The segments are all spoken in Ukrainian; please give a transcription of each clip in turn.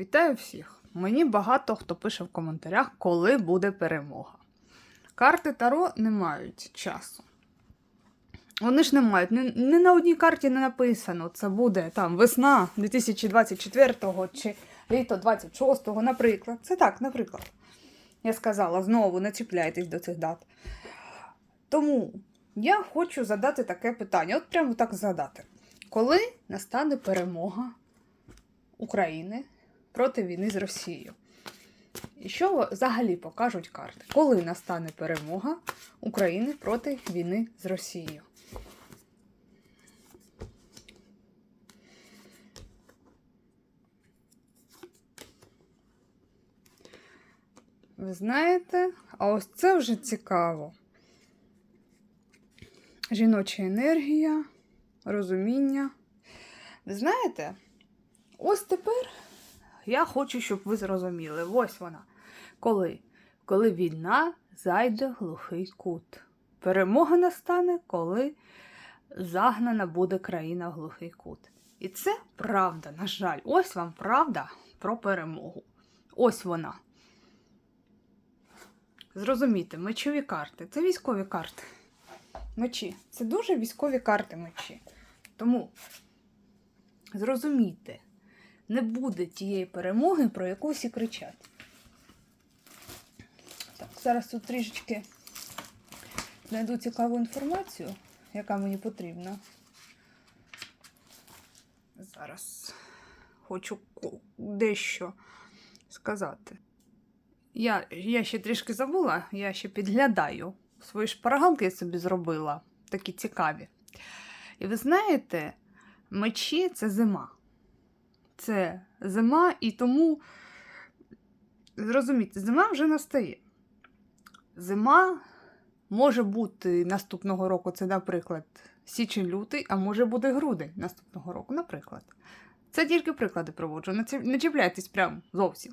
Вітаю всіх! Мені багато хто пише в коментарях, коли буде перемога. Карти Таро не мають часу. Вони ж не мають. Ні, на одній карті не написано, це буде там весна 2024 чи літо 26-го, наприклад. Це так, наприклад. Я сказала, знову не чіпляйтесь до цих дат. Тому я хочу задати таке питання. От прямо так задати. Коли настане перемога України проти війни з Росією? І що взагалі покажуть карти? Коли настане перемога України проти війни з Росією? Ви знаєте, а ось це вже цікаво. Жіноча енергія, розуміння. Ви знаєте, ось тепер я хочу, щоб ви зрозуміли. Ось вона. Коли? Коли війна зайде глухий кут. Перемога настане, коли загнана буде країна в глухий кут. І це правда, на жаль. Ось вам правда про перемогу. Ось вона. Зрозумійте, мечові карти це військові карти. Мечі. Це дуже військові карти мечі. Тому зрозумійте, не буде тієї перемоги, про яку всі кричать. Так, зараз тут трішечки знайду цікаву інформацію, яка мені потрібна. Зараз хочу дещо сказати. Я, я ще трішки забула, я ще підглядаю. Свої шпаргалки я собі зробила, такі цікаві. І ви знаєте, мечі це зима. Це зима, і тому, зрозумійте, зима вже настає. Зима може бути наступного року, це, наприклад, січень-лютий, а може бути грудень наступного року, наприклад. Це тільки приклади проводжу. Не чіпляйтесь прям зовсім.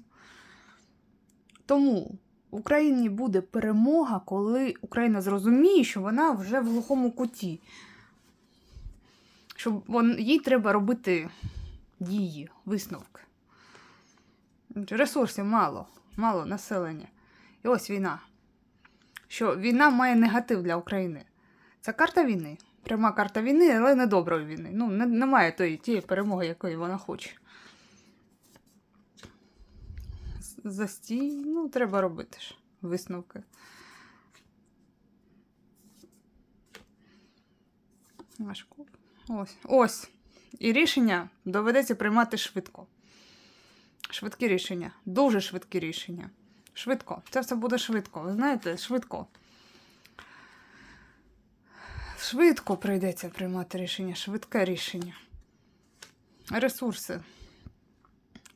Тому в Україні буде перемога, коли Україна зрозуміє, що вона вже в глухому куті. Що їй треба робити дії, висновки. Ресурсів мало, мало населення. І ось війна. Що війна має негатив для України. Це карта війни. Пряма карта війни, але не доброї війни. Ну, не, немає тої, тієї перемоги, якої вона хоче. Застій, ну, треба робити ж висновки. Важко. Ось. Ось. І рішення доведеться приймати швидко. Швидкі рішення. Дуже швидкі рішення. Швидко. Це все буде швидко. Ви знаєте, швидко. Швидко прийдеться приймати рішення, швидке рішення. Ресурси.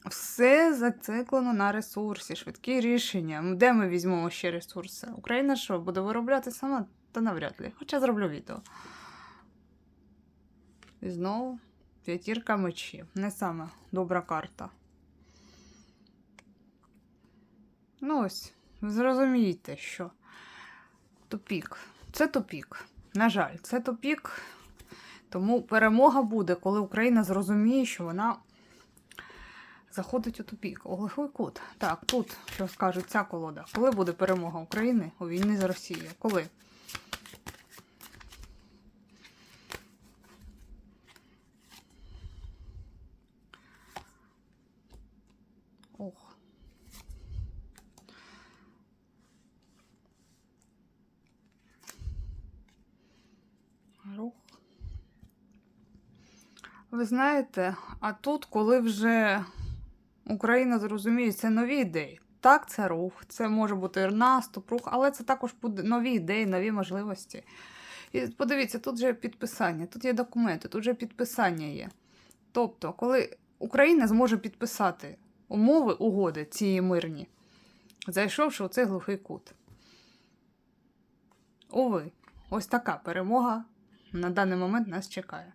Все зациклено на ресурсі, швидкі рішення. Де ми візьмемо ще ресурси? Україна що, буде виробляти сама? Та навряд ли. Хоча зроблю відео. І знову п'ятірка мечів. Не саме добра карта. Ну ось, ви зрозумієте, що тупік. Це тупік. На жаль, це тупік. Тому перемога буде, коли Україна зрозуміє, що вона заходить у тупік. Глухий кут. Так, тут, що скажуть, ця колода. Коли буде перемога України у війні з Росією? Коли? Ох. Рух. Ви знаєте, а тут, коли вже Україна зрозуміє, це нові ідеї. Так, це рух, це може бути наступ, рух, але це також нові ідеї, нові можливості. І подивіться, тут же підписання, тут є документи, тут же підписання є. Тобто, коли Україна зможе підписати умови угоди цієї мирні, зайшовши у цей глухий кут. Уви, ось така перемога на даний момент нас чекає.